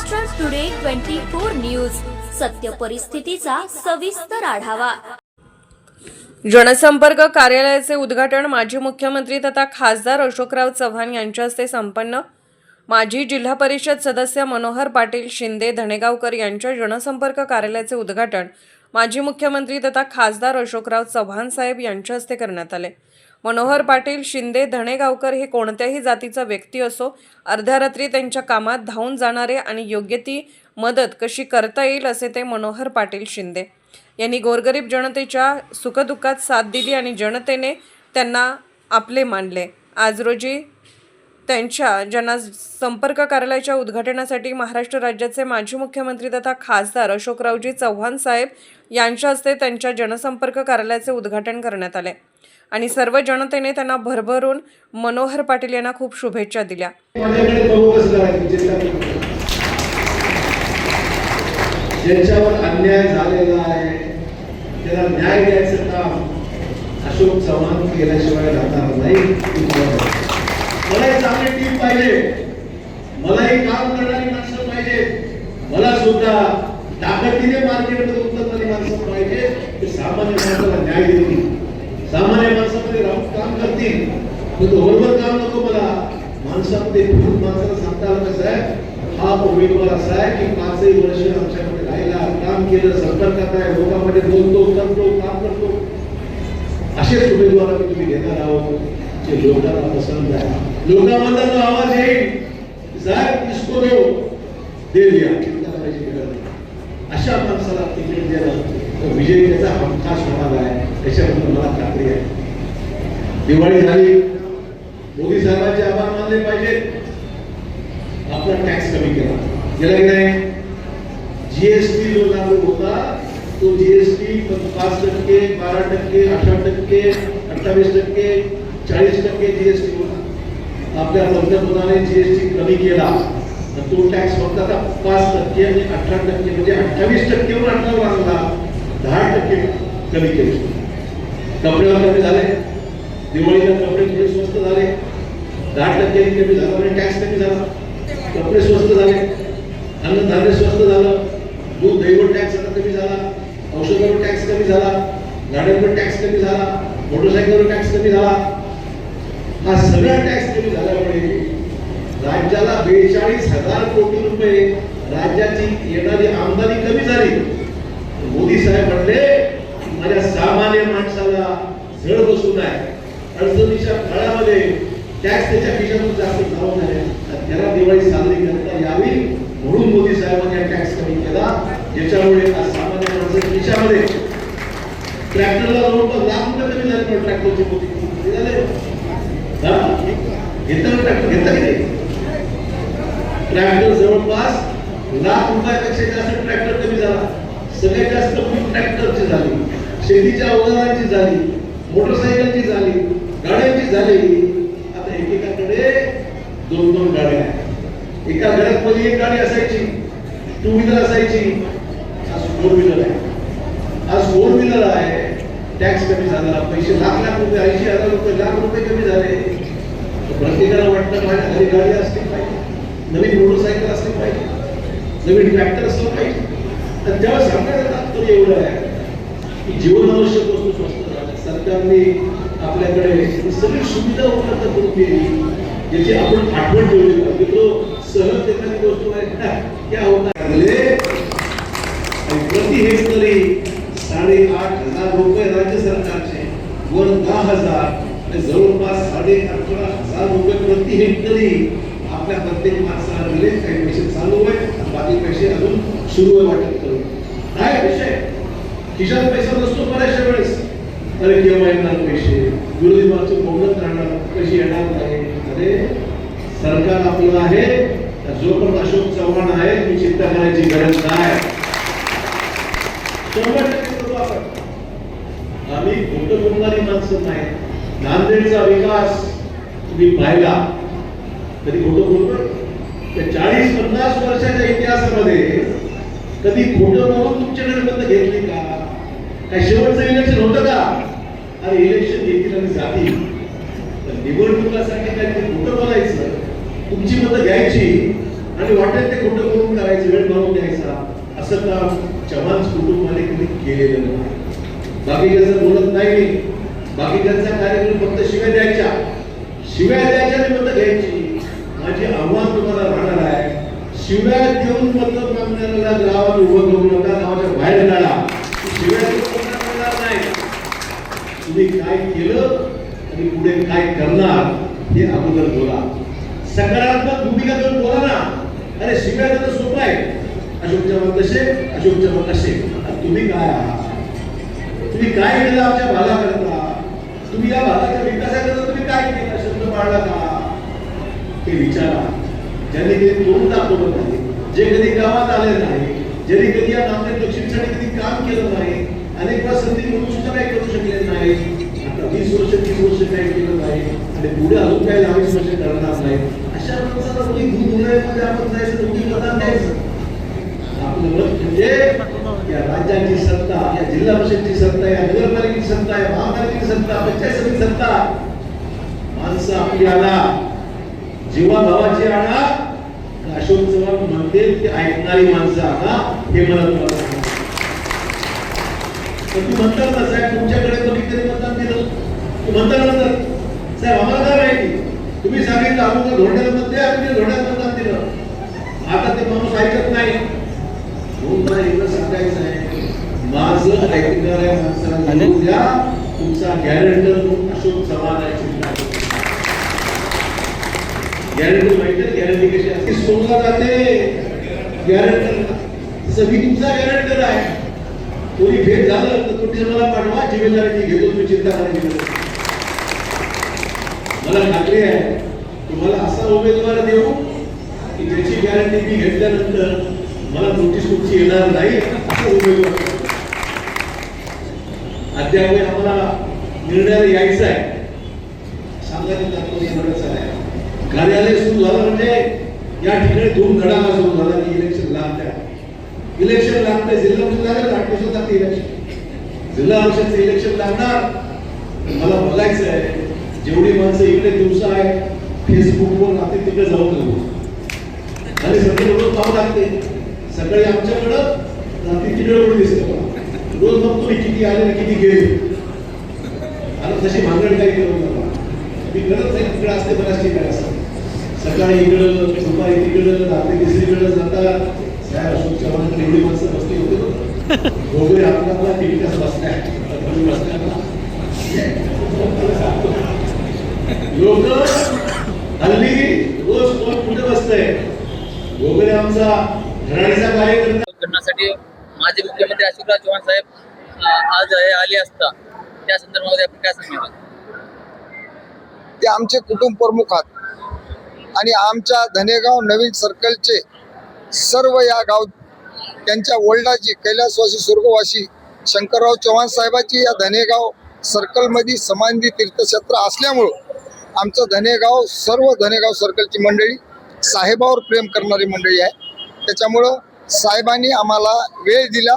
Maharashtra today twenty four news सत्य परिस्थितीचा सविस्तर आढावा. जनसंपर्क कार्यालयाचे उद्घाटन माजी मुख्यमंत्री तथा खासदार अशोकराव चव्हाण यांच्या हस्ते संपन्न. माजी जिल्हा परिषद सदस्य मनोहर पाटील शिंदे धणेगावकर यांच्या जनसंपर्क कार्यालयाचे उद्घाटन माजी मुख्यमंत्री तथा खासदार अशोकराव चव्हाण साहेब यांच्या हस्ते करण्यात आले. मनोहर पाटील शिंदे धणेगावकर हे कोणत्याही जातीचा व्यक्ती असो अर्ध्या रात्री त्यांच्या कामात धावून जाणारे आणि योग्य ती मदत कशी करता येईल असे ते मनोहर पाटील शिंदे यांनी गोरगरीब जनतेच्या सुखदुःखात साथ दिली आणि जनतेने त्यांना आपले मानले. आज रोजी त्यांच्या ज्यांना संपर्क कार्यालयाच्या उद्घाटनासाठी महाराष्ट्र राज्याचे माजी मुख्यमंत्री तथा खासदार अशोकरावजी चव्हाण साहेब यांच्या हस्ते त्यांच्या जनसंपर्क कार्यालयाचे उद्घाटन करण्यात आले. आणि सर्व जनतेने त्यांना भरभरून मनोहर पाटील यांना खूप शुभेच्छा दिल्या. ज्यांच्यावर अन्याय झालेला आहे त्याला न्याय द्यायचं काम अशोक चव्हाण केल्याशिवाय राहणार नाही. मला मला एक चांगली टीम पाहिजे. मला एक काम करणारी माणसं पाहिजे. मला सुद्धा ताकदीने मार्केटमध्ये उतरणारी माणसं पाहिजे. ते सामान्य माणसाला न्याय देतील. सामान्य माणसामध्ये राहून काम करतील पण बरोबर काम नको मला. माणसामध्ये फिरून माणसाला सांगता आलं कसं आहे हा उमेदवार असा आहे की पाचही वर्ष आमच्यामध्ये राहिला काम केलं संपर्कात आहे लोकांमध्ये बोलतो करतो काम करतो. असेच उमेदवार आम्ही तुम्ही घेणार आहोत. जे लोकांना पसंत आहे. लोकांमधला जो आवाज येईल. साहेब इसको देव दे दिया. चिंता करायची गरज नाही अशा माणसाला तिकीट देणं विजय त्याचा हमखास होणार आहे. त्याच्याबद्दल मला खात्री आहे. दिवाळी झाली. मोदी साहेबांचे आभार मानले पाहिजे आपला टॅक्स कमी केला. गेला की नाही? जीएसटी जो लागू होता तो जीएसटी पाच टक्के बारा टक्के अठरा टक्के अठ्ठावीस टक्के चाळीस टक्के जीएसटी होता. आपल्या पंतप्रधानाने जीएसटी कमी केला. तर तो टॅक्स फक्त आता पाच टक्के आणि अठरा टक्के म्हणजे अठ्ठावीस टक्केवर अठरा आणला दहा टक्के कमी केले. कपड्यावर कमी झाले. दिवाळीला कपडे थोडे स्वस्त झाले. दहा टक्क्यांनी कमी झाला. म्हणजे टॅक्स कमी झाला. कपडे स्वस्त झाले. अन्नधान्य स्वस्त झालं. दूध दहीवर टॅक्स आता कमी झाला. औषधावर टॅक्स कमी झाला. गाड्यांवर टॅक्स कमी झाला. मोटरसायकलवर टॅक्स कमी झाला. हा सगळा टॅक्स कमी झाल्यामुळे राज्याला बेचाळीस हजार कोटी रुपये राज्याची येणारी आमदानी कमी झाली. मोदी साहेब म्हणले माझ्या सामान्य माणसाला झळ बसून आहे. अडचणीच्या काळामध्ये टॅक्स त्याच्या खिशातून जास्त जाऊ नये त्याला दिवाळी साजरी करता यावी म्हणून मोदी साहेबांनी टॅक्स कमी केला. ज्याच्यामुळे आज सामान्य माणसाच्या खिशामध्ये ट्रॅक्टरला जवळपास लाख रुपये कमी झाले पण ट्रॅक्टरचे मोदी झाले. हा? ट्रॅक्टर घेता की ट्रॅक्टर जवळपास लाख रुपयापेक्षा जास्त ट्रॅक्टर कमी झाला. सगळ्यात जास्त पीक ट्रॅक्टरची झाली शेतीच्या अवजारांची झाली मोटरसायकलची झाली गाड्यांची झाली. आता एकेकाकडे दोन दोन गाड्या आहेत. एका घरात मध्ये एक गाडी असायची टू व्हीलर असायची आज फोर व्हीलर आहे. आज फोर व्हीलर आहे. टॅक्स कमी झाला पैसे लाख लाख रुपये ऐंशी हजार रुपये लाख रुपये कमी झाले. तर प्रत्येकाला वाटतं माझ्या घरी गाडी असली पाहिजे. नवीन मोटरसायकल असली पाहिजे. नवीन ट्रॅक्टर असलं पाहिजे. तर तेव्हा सांगण्याचं तात्पर्य एवढं आहे. की जीवनावश्यक वस्तू स्वस्त झाल्या सरकारने आपल्याकडे सगळी सुविधा उपलब्ध करून दिली. ज्याची आपण आठवण ठेवली पाहिजे. तो सहज एखादी वस्तू आहे ना त्या होता म्हणजे, आणि प्रति हेक्टरी साडेआठ हजार रुपये राज्य सरकारचे वर दहा हजार आणि जवळपास साडे अकरा हजार रुपये प्रति हेक्टरी आपल्या प्रत्येक माणसाला दिले काही पैसे चालू आहे पैसे अजून सुरू आहे वाटत करून. काय विषय खिशात पैसा नसतो बऱ्याचशा वेळेस. अरे केव्हा येणार पैसे? विरोधी माणसं बोलत राहणार पैसे येणार नाही. अरे सरकार आपलं आहे जो पण अशोक चव्हाण आहे मी चिंता करायची गरज नाही. शंभर टक्के करू आपण. आम्ही खोटं बोलणारी माणसं नाही. नांदेडचा विकास तुम्ही पाहिला. तरी खोटं बोलतो चाळीस पन्नास वर्षाच्या इतिहासामध्ये कधी खोटं बोलून तुमच्याकडे बंद घेतली का? काय शेवटचं इलेक्शन होतं का? अरे इलेक्शन घेतील आणि जातील. तर निवडणुकासाठी काय खोटं बोलायचं तुमची मतं घ्यायची आणि वाटेल ते खोटं करून करायचं वेळ बनवून द्यायचा असं काम चव्हाण कुटुंबाने कधी केलेलं नाही. बाकीच्याचं बोलत नाही मी बाकीच्यांचा कार्यक्रम फक्त शिव्या द्यायच्या शिव्या द्यायच्या आणि मतं घ्यायची. त्याचे आव्हान तुम्हाला राहणार आहे शिव्या देऊन मतं मागणाऱ्याला गावात उभं करू नका गावाच्या बाहेर काढा शिव्या देऊन मिळणार नाही. तुम्ही काय केलं आणि पुढे काय करणार हे अगोदर बोला. सकारात्मक भूमिका घेऊन बोला ना. अरे शिव्या तर सोपं आहे. अशोक चव्हाण कसे? अशोक चव्हाण कसे? तुम्ही काय आहात? तुम्ही काय केलं आमच्या भागाकरता? तुम्ही या भागाच्या विकासाकरता तुम्ही काय केलं? शब्द पाळला का? हे विचारा. ज्यांनी कधी तोंड दाखवलं नाही जे कधी गावात आले नाही ज्यांनी कधी या नामदेव दक्षिणसाठी कधी काम केलं नाही अनेक वेळा संधी म्हणून सुद्धा काही करू शकले नाही. आता वीस वर्ष तीस वर्ष काही केलं नाही आणि पुढे अजून काही दहा वीस वर्ष करणार नाही. अशा माणसाला कोणी दूध उन्हाळ्यामध्ये आपण जायचं कोणी मतदान द्यायचं आपलं मत म्हणजे या राज्याची सत्ता या जिल्हा परिषदची सत्ता या नगरपालिकेची सत्ता या महापालिकेची सत्ता पंचायत समिती सत्ता. माणसं आपली आणा जीवा भावाची आणा अशोक चव्हाण म्हणते ते ऐकणारी माणसं आणा हे मला तुम्हाला सांगायचं. पण तू म्हणतात ना साहेब तुमच्याकडे कधीतरी मतदान दिलं. तू म्हणता ना तर. साहेब आम्हाला काय माहिती? तुम्ही सांगितलं अमुक धोंड्याला मत द्या तुम्ही धोंड्यात मतदान दिलं. आता ते माणूस ऐकत नाही. म्हणून मला एकच सांगायचं आहे. माझं ऐकणाऱ्या माणसाला निवडून द्या. तुमचा गॅरंटर अशोक चव्हाण आहे गॅरंटी माहिती आहे गॅरंटी कशी असते? सोडला जाते. गॅरंटर तसं मी तुमचा गॅरंटर आहे. कोणी भेट झालं तर तुम्ही मला पाठवा जिम्मेदारी घेतो तुम्ही चिंता करायची मला खात्री आहे तुम्हाला असा उमेदवार देऊ की ज्याची गॅरंटी मी घेतल्यानंतर मला नोटीस तुमची येणार नाही असा उमेदवार देऊ. अद्याप आम्हाला निर्णय यायचा आहे. सांगायला तात्पर्य आहे. कार्यालय सुरू झालं म्हणजे या ठिकाणी दोन धडाका सुरू झाला की इलेक्शन लागत इलेक्शन लागतंय जिल्हा परिषद लागेल आठ दिवसात इलेक्शन जिल्हा परिषदचं इलेक्शन लागणार. मला बोलायचं आहे जेवढी माणसं इकडे दिवसा आहे फेसबुकवर रात्री तिकडे जाऊन जाऊ आणि सगळे रोज पाहू लागते. सकाळी आमच्याकडं रात्री तिकडे रोड दिसते रोज बघतो मी किती आले आणि किती गेले. आता तशी भांगड काही करू नका मी करत नाही तिकडे असते बऱ्याच ठिकाणी असतात सकाळी इकडं दुपारी तिकडं रात्री दुसरीकडे जाता. साहेब अशोक चव्हाण एवढी माणसं बसली होती. वगैरे आपला आपला तिकीटच बसलाय लोक हल्ली रोज कोण कुठे बसतंय? वगैरे आमचा धडाडीचा कार्यकर्ता. करण्यासाठी माजी मुख्यमंत्री अशोकराव चव्हाण साहेब आज हे आले असता. त्या संदर्भामध्ये आपण काय सांगणार ते आमचे कुटुंब प्रमुख आहेत. आणि आमच्या धनेगाव नवीन सर्कलचे सर्व या गाव त्यांच्या वडिलाची कैलासवासी स्वर्गवासी शंकरराव चव्हाण साहेबाची या धनेगाव सर्कलमध्ये समाधी तीर्थक्षेत्र असल्यामुळं आमचं धनेगाव सर्व धनेगाव सर्कलची मंडळी साहेबावर प्रेम करणारी मंडळी आहे. त्याच्यामुळं साहेबांनी आम्हाला वेळ दिला.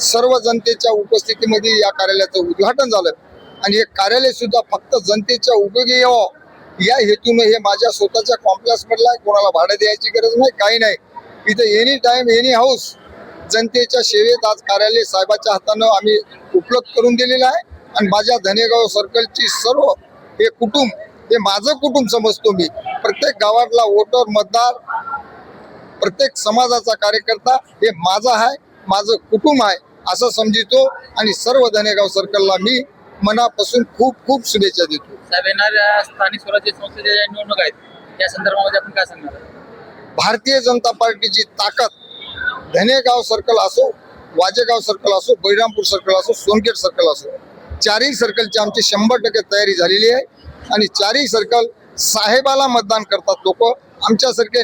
सर्व जनतेच्या उपस्थितीमध्ये या कार्यालयाचं उद्घाटन झालं. आणि हे कार्यालयसुद्धा फक्त जनतेच्या उपयोगी यावं या हेतून हे माझ्या स्वतःच्या कॉम्प्लेक्स मधला आहे. कोणाला भाडं द्यायची गरज नाही काही नाही. इथं एनी टाइम एनी हाऊस जनतेच्या सेवेत आज कार्यालय साहेबाच्या हातानं आम्ही उपलब्ध करून दिलेलं आहे. आणि माझ्या धनेगाव सर्कलची सर्व हे कुटुंब हे माझं कुटुंब समजतो मी. प्रत्येक गावातला वोटर मतदार प्रत्येक समाजाचा कार्यकर्ता हे माझा आहे माझं कुटुंब आहे असं समजितो. आणि सर्व धनेगाव सर्कलला मी मनापासून खूप खूप शुभेच्छा देतो. साहेब येणाऱ्या स्थानिक स्वराज्य संस्थेच्या ज्या निवडणूक आहेत त्या संदर्भामध्ये आपण काय सांगणार भारतीय जनता पार्टीची ताकद धनेगाव सर्कल असो वाजेगाव सर्कल असो बैरामपूर सर्कल असो सोनगेट सर्कल असो चारही सर्कलची आमची शंभर टक्के तयारी झालेली आहे. आणि चारही सर्कल साहेबाला मतदान करतात लोक. आमच्यासारखे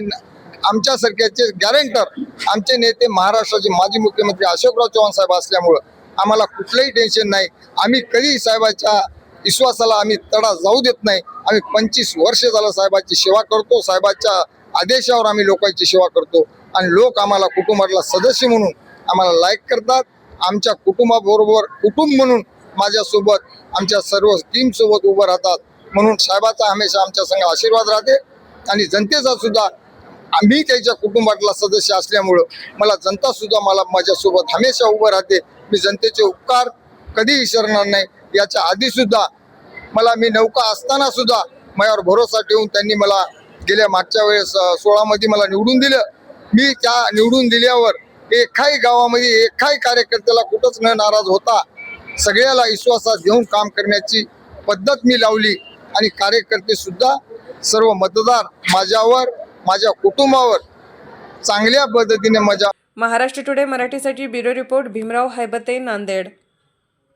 आमच्यासारख्याचे गॅरेंटर आमचे नेते महाराष्ट्राचे माजी मुख्यमंत्री अशोकराव चव्हाण साहेब असल्यामुळं आम्हाला कुठलंही टेन्शन नाही. आम्ही कधी साहेबाच्या विश्वासाला आम्ही तडा जाऊ देत नाही. आम्ही पंचवीस वर्ष झालं साहेबाची सेवा करतो. साहेबाच्या आदेशावर आम्ही लोकांची सेवा करतो. आणि लोक आम्हाला कुटुंबातला सदस्य म्हणून आम्हाला लाईक करतात. आमच्या कुटुंबाबरोबर कुटुंब म्हणून माझ्यासोबत आमच्या सर्व टीमसोबत उभं राहतात. म्हणून साहेबाचा हमेशा आमच्या संघ आशीर्वाद राहते. आणि जनतेचा सुद्धा आम्ही त्याच्या कुटुंबातला सदस्य असल्यामुळं मला जनता सुद्धा मला माझ्यासोबत हमेशा उभं राहते. मी जनतेचे उपकार कधी विसरणार नाही. याच्या आधी सुद्धा मला मी नौका असताना सुद्धा माझ्यावर भरोसा ठेवून त्यांनी मला गेल्या मागच्या वेळेस सोळा मध्ये मला निवडून दिलं. मी त्या निवडून दिल्यावर एकाही गावामध्ये एकाही कार्यकर्त्याला कुठंच न नाराज होता सगळ्याला विश्वासात घेऊन काम करण्याची पद्धत मी लावली आणि कार्यकर्ते सुद्धा सर्व मतदार माझ्यावर माझ्या कुटुंबावर चांगल्या पद्धतीने माझ्या महाराष्ट्र टुडे मराठीसाठी ब्युरो रिपोर्ट भीमराव हैबते नांदेड.